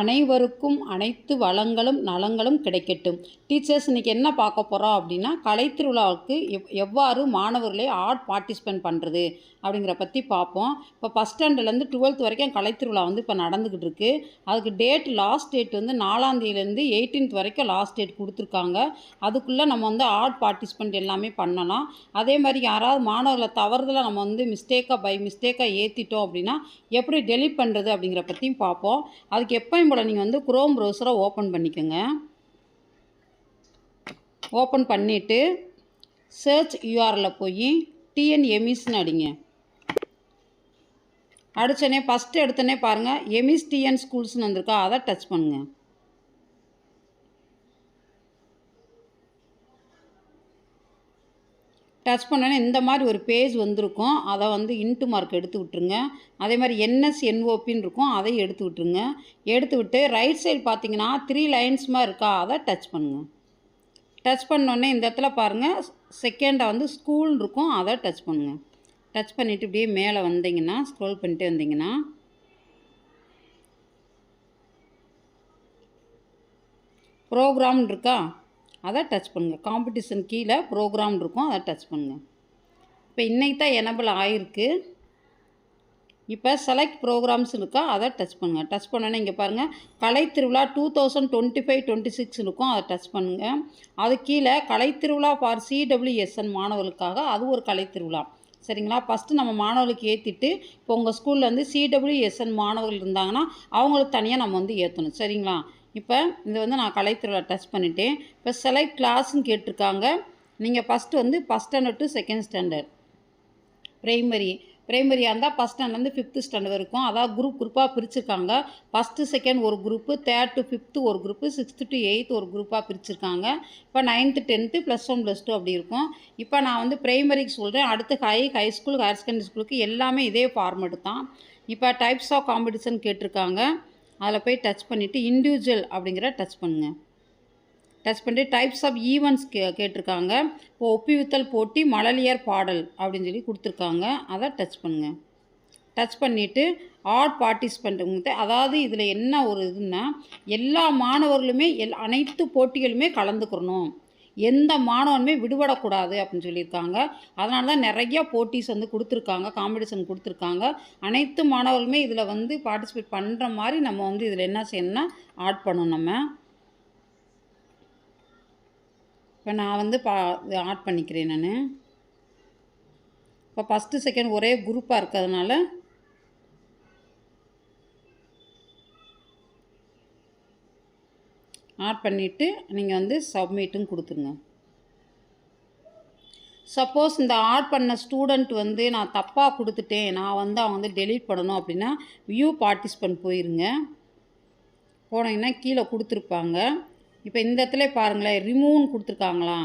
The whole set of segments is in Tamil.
அனைவருக்கும் அனைத்து வளங்களும் நலங்களும் கிடைக்கட்டும். டீச்சர்ஸ் இன்றைக்கி என்ன பார்க்க போகிறோம் அப்படின்னா கலைத்திருவிழாவுக்கு எவ் எவ்வாறு மாணவர்களை ஆர்ட் பார்ட்டிசிபேட் பண்ணுறது அப்படிங்கிற பற்றி பார்ப்போம். இப்போ ஃபஸ்ட் ஸ்டாண்டர்ட்லேருந்து டுவெல்த் வரைக்கும் கலைத்திருவிழா வந்து இப்போ நடந்துக்கிட்டு இருக்கு. அதுக்கு டேட் லாஸ்ட் டேட் வந்து நாலாந்தேதியிலேருந்து எயிட்டீன்த் வரைக்கும் லாஸ்ட் டேட் கொடுத்துருக்காங்க. அதுக்குள்ளே நம்ம வந்து ஆர்ட் பார்ட்டிசிபெண்ட் எல்லாமே பண்ணலாம். அதே மாதிரி யாராவது மாணவர்களை தவறுதலாக நம்ம வந்து மிஸ்டேக்காக பை மிஸ்டேக்காக ஏற்றிட்டோம் அப்படின்னா எப்படி டெலிட் பண்ணுறது அப்படிங்கிற பற்றியும் பார்ப்போம். அதுக்கு எப்பயும் போல் நீங்கள் வந்து குரோம் ப்ரௌசரை ஓப்பன் பண்ணிக்கோங்க. ஓப்பன் பண்ணிவிட்டு சர்ச் யூஆரில் போய் டிஎன் எமிஸ்னு அடிங்க. அடிச்சோடனே ஃபஸ்ட்டு எடுத்தோடனே பாருங்கள் எமிஸ் டிஎன் ஸ்கூல்ஸ்னு வந்திருக்கா அதை டச் பண்ணுங்கள் டச் பண்ணோன்னே இந்த மாதிரி ஒரு பேஜ் வந்திருக்கும். அதை வந்து இன்ட்டு மார்க் எடுத்து விட்ருங்க அதே மாதிரி என்எஸ் என்ஓபின்னு இருக்கும். அதை எடுத்து விட்ருங்க எடுத்து விட்டு ரைட் சைடு பார்த்தீங்கன்னா த்ரீ லைன்ஸ் மாதிரி இருக்கா? அதை டச் பண்ணுங்கள் டச் பண்ணோடனே இந்த இடத்துல பாருங்கள் செகண்டாக வந்து ஸ்கூல் இருக்கும். அதை டச் பண்ணுங்கள் டச் பண்ணிவிட்டு இப்படியே மேலே வந்தீங்கன்னா ஸ்க்ரோல் பண்ணிட்டு வந்தீங்கன்னா ப்ரோக்ராம் இருக்கா? அதை டச் பண்ணுங்கள் காம்படிஷன் கீழே ப்ரோக்ராம் இருக்கும் அதை டச் பண்ணுங்கள் இப்போ இன்றைக்கி தான் எனபிள் ஆகிருக்கு இப்போ செலக்ட் ப்ரோக்ராம்ஸ் இருக்கா அதை டச் பண்ணுங்கள் டச் பண்ணோன்னே இங்கே பாருங்கள் கலைத்திருவிழா two thousand twenty five twenty six இருக்கும் அதை டச் பண்ணுங்கள் அது கீழே கலைத்திருவிழா ஃபார் சிடபிள்யூஎஸ்என் மாணவர்களுக்காக அது ஒரு கலைத்திருவிழா. சரிங்களா? ஃபஸ்ட்டு நம்ம மாணவர்களுக்கு ஏற்றிட்டு இப்போ உங்கள் ஸ்கூலில் வந்து சிடபிள்யூஎஸ்என் மாணவர்கள் இருந்தாங்கன்னா அவங்களுக்கு தனியாக நம்ம வந்து ஏற்றணும் சரிங்களா? இப்போ இது வந்து நான் கலைத்திருவிழா டச் பண்ணிட்டேன். இப்போ செலக்ட் கிளாஸ்ன்னு கேட்டிருக்காங்க. நீங்கள் ஃபஸ்ட்டு வந்து first standard to second standard primary ப்ரைமரியாக இருந்தால் ஃபஸ்ட் ஸ்டாண்டர்ட்லேருந்து ஃபிஃப்த்து ஸ்டாண்டர்ட் வரைக்கும் அதாவது குரூப் குரூப்பாக பிரிச்சுருக்காங்க. ஃபஸ்ட்டு செகண்ட் ஒரு குரூப்பு தேர்ட் டு ஃபிஃப்த்து ஒரு குரூப்பு சிக்ஸ்த்து டு எயித்து ஒரு குரூப்பாக பிரிச்சுருக்காங்க. இப்போ ninth tenth plus one plus two அப்படி இருக்கும். இப்போ நான் வந்து ப்ரைமரிக்கு சொல்கிறேன் அடுத்து ஹை ஹை ஸ்கூலுக்கு ஹையர் செகண்டரி ஸ்கூலுக்கு எல்லாமே இதே ஃபார்மெட் தான். இப்போ டைப்ஸ் ஆஃப் காம்படிஷன் கேட்டிருக்காங்க. அதில் போய் டச் பண்ணிவிட்டு இண்டிவிஜுவல் அப்படிங்கிற டச் பண்ணுங்கள் டச் பண்ணிட்டு டைப்ஸ் ஆஃப் ஈவெண்ட்ஸ் கே கேட்டிருக்காங்க. இப்போ ஒப்பிவித்தல் போட்டி மழலியர் பாடல் அப்படின்னு சொல்லி கொடுத்துருக்காங்க. அதை டச் பண்ணுங்கள் டச் பண்ணிவிட்டு ஆர்ட் பார்ட்டிசிபெண்ட் அதாவது இதில் என்ன ஒரு இதுன்னா எல்லா மாணவர்களுமே எல் அனைத்து போட்டிகளுமே கலந்துக்கிறணும். எந்த மாணவனுமே விடுபடக்கூடாது அப்படின்னு சொல்லியிருக்காங்க. அதனால தான் நிறைய போட்டிஸ் வந்து கொடுத்துருக்காங்க காம்படிஷன் கொடுத்துருக்காங்க. அனைத்து மாணவர்களுமே இதில் வந்து பார்ட்டிசிபேட் பண்ணுற மாதிரி நம்ம வந்து இதில் என்ன செய்யணும்னா ஆட் பண்ணணும் நம்ம. இப்போ நான் வந்து பா ஆட் பண்ணிக்கிறேன் நான். இப்போ ஃபஸ்ட்டு செகண்ட் ஒரே குரூப்பாக இருக்கிறதுனால ஆட் பண்ணிவிட்டு நீங்கள் வந்து சப்மிட்டும் கொடுத்துருங்க. சப்போஸ் இந்த ஆட் பண்ண ஸ்டூடெண்ட் வந்து நான் தப்பாக கொடுத்துட்டேன் நான் வந்து அவங்க வந்து டெலீட் பண்ணணும் அப்படின்னா வியூ பார்ட்டிசிபெண்ட் போயிருங்க. போனீங்கன்னா கீழே கொடுத்துருப்பாங்க. இப்போ இந்த இடத்துல பாருங்களேன் ரிமூவ்னு கொடுத்துருக்காங்களா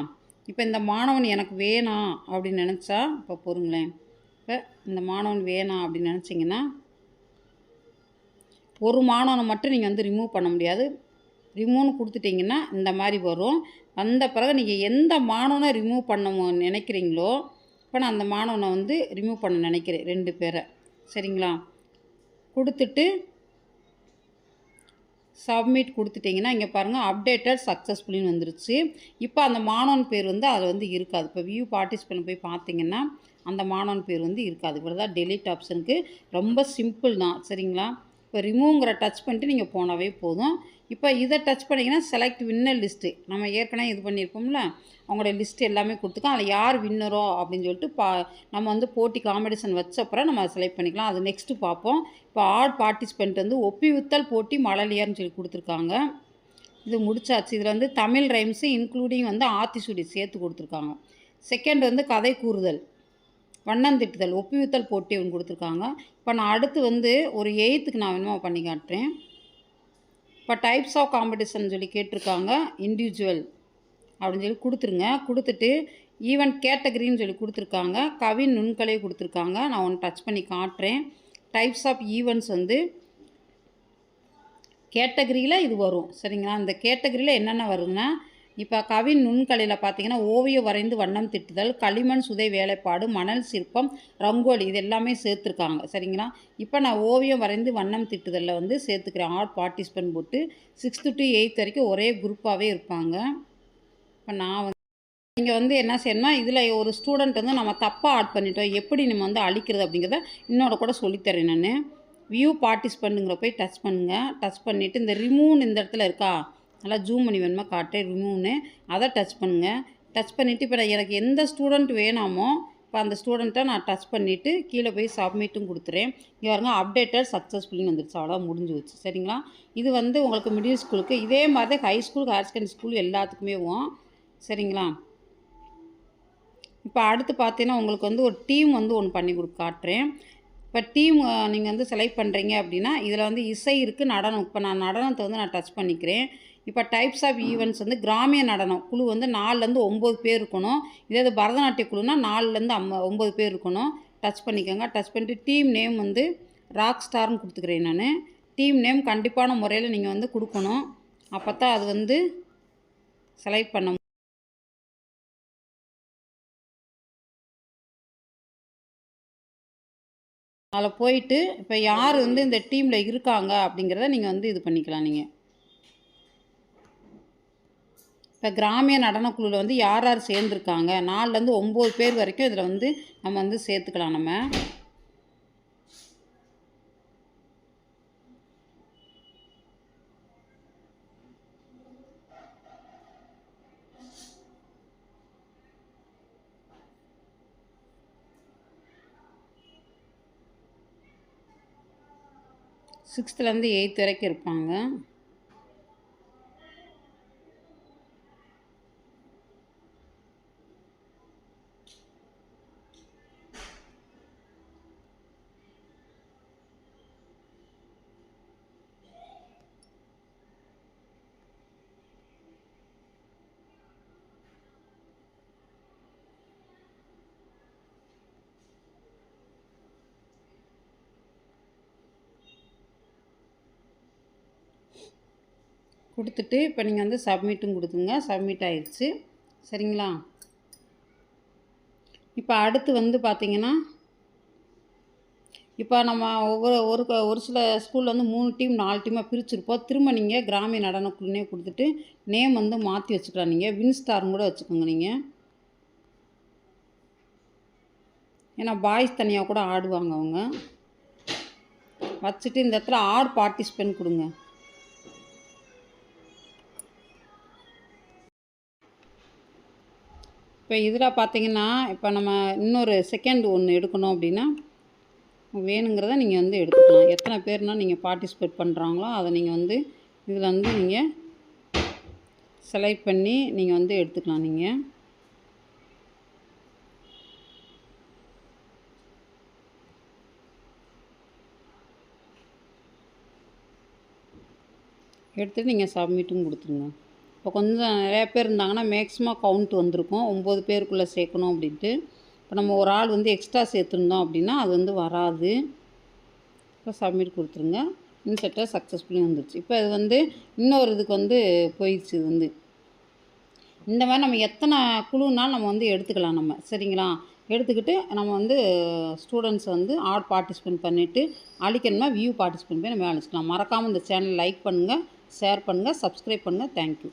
இப்போ இந்த மாணவன் எனக்கு வேணாம் அப்படின்னு நினச்சா இப்போ பொறுங்களேன் இப்போ இந்த மாணவன் வேணாம் அப்படின்னு நினச்சிங்கன்னா ஒரு மாணவனை மட்டும் நீங்கள் வந்து ரிமூவ் பண்ண முடியாது. ரிமூவ்னு கொடுத்துட்டிங்கன்னா இந்த மாதிரி வரும். வந்த பிறகு நீங்கள் எந்த மாணவனை ரிமூவ் பண்ண நினைக்கிறீங்களோ இப்போ நான் அந்த மாணவனை வந்து ரிமூவ் பண்ண நினைக்கிறேன் ரெண்டு பேரை. சரிங்களா? கொடுத்துட்டு சப்மிட் கொடுத்துட்டிங்கன்னா இங்கே பாருங்கள் அப்டேட்டட் சக்ஸஸ்ஃபுல்லின்னு வந்துருச்சு. இப்போ அந்த மாணவன் பேர் வந்து அதில் வந்து இருக்காது. இப்போ வியூ பார்ட்டிசிபெண்ட் போய் பார்த்தீங்கன்னா அந்த மாணவன் பேர் வந்து இருக்காது. இவ்வளோ தான் டெலிட் ஆப்ஷனுக்கு ரொம்ப சிம்பிள் தான். சரிங்களா? இப்போ ரிமூவ்ங்கிற டச் பண்ணிட்டு நீங்கள் போனாவே போதும். இப்போ இதை டச் பண்ணிங்கன்னா செலக்ட் வின்னர் லிஸ்ட்டு நம்ம ஏற்கனவே இது பண்ணியிருக்கோம்ல அவங்களோட லிஸ்ட் எல்லாமே கொடுத்துக்கோம் அதில் யார் வின்னரோ அப்படின்னு சொல்லிட்டு பா நம்ம வந்து போட்டி காம்படிஷன் வச்சப்பறம் நம்ம செலக்ட் பண்ணிக்கலாம். அது நெக்ஸ்ட்டு பார்ப்போம். இப்போ ஆட் பார்ட்டிசிபெண்ட் வந்து ஒப்பிவித்தல் போட்டி மழலையர்னு சொல்லி கொடுத்துருக்காங்க. இது முடிச்சாச்சு. இதில் வந்து தமிழ் ரைம்ஸு இன்க்ளூடிங் வந்து ஆத்திசூடி சேர்த்து கொடுத்துருக்காங்க. செகண்ட் வந்து கதை கூறுதல் வண்ணந்திட்டுதல் ஒப்பிவித்தல் போட்டி ஒன்று கொடுத்துருக்காங்க. இப்போ நான் அடுத்து வந்து ஒரு எயித்துக்கு நான் வேணுமா பண்ணி காட்டுறேன். இப்போ டைப்ஸ் ஆஃப் காம்படிஷன் சொல்லி கேட்டிருக்காங்க இண்டிவிஜுவல் அப்படின்னு சொல்லி கொடுத்துருங்க. கொடுத்துட்டு ஈவன் கேட்டகரின்னு சொல்லி கொடுத்துருக்காங்க. கவின் நுண்கலை கொடுத்துருக்காங்க. நான் ஒன்று டச் பண்ணி காட்டுறேன். டைப்ஸ் ஆஃப் ஈவெண்ட்ஸ் வந்து கேட்டகரியில் இது வரும். சரிங்களா? அந்த கேட்டகரியில் என்னென்ன வருதுன்னா இப்போ கவின் நுண்கலையில் பார்த்தீங்கன்னா ஓவியம் வரைந்து வண்ணம் திட்டுதல் களிமண் சுதை வேலைப்பாடு மணல் சிற்பம் ரங்கோலி இது எல்லாமே சேர்த்துருக்காங்க. சரிங்களா? இப்போ நான் ஓவியம் வரைந்து வண்ணம் திட்டுதலில் வந்து சேர்த்துக்கிறேன். ஆர்ட் பார்ட்டிசிபென்ட் போட்டு சிக்ஸ்த்து டு எயித் வரைக்கும் ஒரே குரூப்பாகவே இருப்பாங்க. இப்போ நான் வந்து நீங்கள் வந்து என்ன செய்யணும்னா இதில் ஒரு ஸ்டூடெண்ட் வந்து நம்ம தப்பாக ஆட் பண்ணிட்டோம். எப்படி நம்ம வந்து அழிக்கிறது அப்படிங்கிறத இன்னோட கூட சொல்லித்தரேன் நான். வியூ பார்ட்டிசிபெண்ட்டுங்கிற போய் டச் பண்ணுங்கள் டச் பண்ணிவிட்டு இந்த ரிமூவ்னு இந்த இடத்துல இருக்கா? நல்லா ஜூம் பண்ணி வேணுமா காட்டு ரிமூவ்னு? அதை டச் பண்ணுங்கள் டச் பண்ணிவிட்டு இப்போ நான் எனக்கு எந்த ஸ்டூடெண்ட் வேணாமோ இப்போ அந்த ஸ்டூடெண்ட்டை நான் டச் பண்ணிவிட்டு கீழே போய் சப்மிட்டும் கொடுத்துறேன். இங்கே பாருங்க அப்டேட்டட் சக்ஸஸ்ஃபுல்னு வந்துருச்சு. அவ்வளோ முடிஞ்சு வச்சு சரிங்களா? இது வந்து உங்களுக்கு மிடில் ஸ்கூலுக்கு இதே மாதிரி high school higher secondary school எல்லாத்துக்குமே சரிங்களா? இப்போ அடுத்து பார்த்தீங்கன்னா உங்களுக்கு வந்து ஒரு டீம் வந்து ஒன்று பண்ணி கொடுக்க காட்டுறேன். இப்போ டீம் நீங்கள் வந்து செலக்ட் பண்ணுறீங்க அப்படின்னா இதில் வந்து இசை இருக்குது நடனம். இப்போ நான் நடனத்தை வந்து நான் டச் பண்ணிக்கிறேன். இப்போ டைப்ஸ் ஆஃப் ஈவெண்ட்ஸ் வந்து கிராமிய நடனம். குழு வந்து நாலுலேருந்து ஒம்பது பேர் இருக்கணும். இதே இது பரதநாட்டிய குழுனா நாலுலேருந்து அம்ம ஒம்பது பேர் இருக்கணும். டச் பண்ணிக்கோங்க. டச் பண்ணிட்டு டீம் நேம் வந்து ராக் ஸ்டார்னு கொடுத்துக்கிறேன் நான். டீம் நேம் கண்டிப்பான முறையில் நீங்கள் வந்து கொடுக்கணும். அப்போ தான் அது வந்து செலக்ட் பண்ண அதில் போயிட்டு இப்போ யார் வந்து இந்த டீமில் இருக்காங்க அப்படிங்கிறத நீங்கள் வந்து இது பண்ணிக்கலாம் நீங்கள் இப்போ கிராமிய நடனக்குழுவில் வந்து யார் யார் சேர்ந்துருக்காங்க? நாலுலேருந்து ஒம்பது பேர் வரைக்கும் இதில் வந்து நம்ம வந்து சேர்த்துக்கலாம் நம்ம. சிக்ஸ்த்துலேருந்து எயித் வரைக்கும் இருப்பாங்க. கொடுத்துட்டு இப்போ நீங்கள் வந்து சப்மிட்டும் கொடுத்துங்க சப்மிட் ஆயிடுச்சு. சரிங்களா? இப்போ அடுத்து வந்து பார்த்தீங்கன்னா இப்போ நம்ம ஒவ்வொரு ஒரு ஒரு சில ஸ்கூலில் வந்து மூணு டீம் நாலு டீமாக பிரிச்சுருப்போம். திரும்ப நீங்கள் கிராமிய நடனக்குழுனே கொடுத்துட்டு நேம் வந்து மாற்றி வச்சுக்கலாம் நீங்கள் வின் ஸ்டார்னு கூட வச்சுக்கோங்க நீங்கள் ஏன்னா பாய்ஸ் தனியாக கூட ஆடுவாங்க அவங்க. வச்சுட்டு இந்த இடத்துல ஆட் பார்ட்டிசிபென்ட் கொடுங்க. இப்போ இதில் பார்த்தீங்கன்னா இப்போ நம்ம இன்னொரு செகண்ட் ஒன்று எடுக்கணும் அப்படின்னா வேணுங்கிறத நீங்கள் வந்து எடுத்துக்கலாம். எத்தனை பேர்னா நீங்கள் பார்ட்டிசிபேட் பண்ணுறாங்களோ அதை நீங்கள் வந்து இதில் வந்து நீங்கள் செலக்ட் பண்ணி நீங்கள் வந்து எடுத்துக்கலாம் நீங்கள் எடுத்துகிட்டு நீங்கள் சப்மிட்டும் கொடுத்துருங்க. இப்போ கொஞ்சம் நிறையா பேர் இருந்தாங்கன்னா மேக்ஸிமம் கவுண்ட் வந்திருக்கும். ஒம்பது பேருக்குள்ளே சேர்க்கணும் அப்படின்ட்டு. இப்போ நம்ம ஒரு ஆள் வந்து எக்ஸ்ட்ரா சேர்த்துருந்தோம் அப்படின்னா அது வந்து வராது. இப்போ சப்மிட் கொடுத்துருங்க. இன்செட்டாக சக்ஸஸ்ஃபுல்லி வந்துருச்சு. இப்போ இது வந்து இன்னொரு இதுக்கு வந்து போயிடுச்சு இது வந்து. இந்த மாதிரி நம்ம எத்தனை குழுனாலும் நம்ம வந்து எடுத்துக்கலாம் நம்ம. சரிங்களா? எடுத்துக்கிட்டு நம்ம வந்து ஸ்டூடெண்ட்ஸ் வந்து ஆர்ட் பார்ட்டிசிபேட் பண்ணிவிட்டு அழிக்கணுமா வியூ பார்ட்டிசிபேட் பண்ணி நம்ம அழிச்சிக்கலாம். மறக்காமல் இந்த சேனல் லைக் பண்ணுங்கள் ஷேர் பண்ணுங்கள் சப்ஸ்கிரைப் பண்ணுங்கள் தேங்க்யூ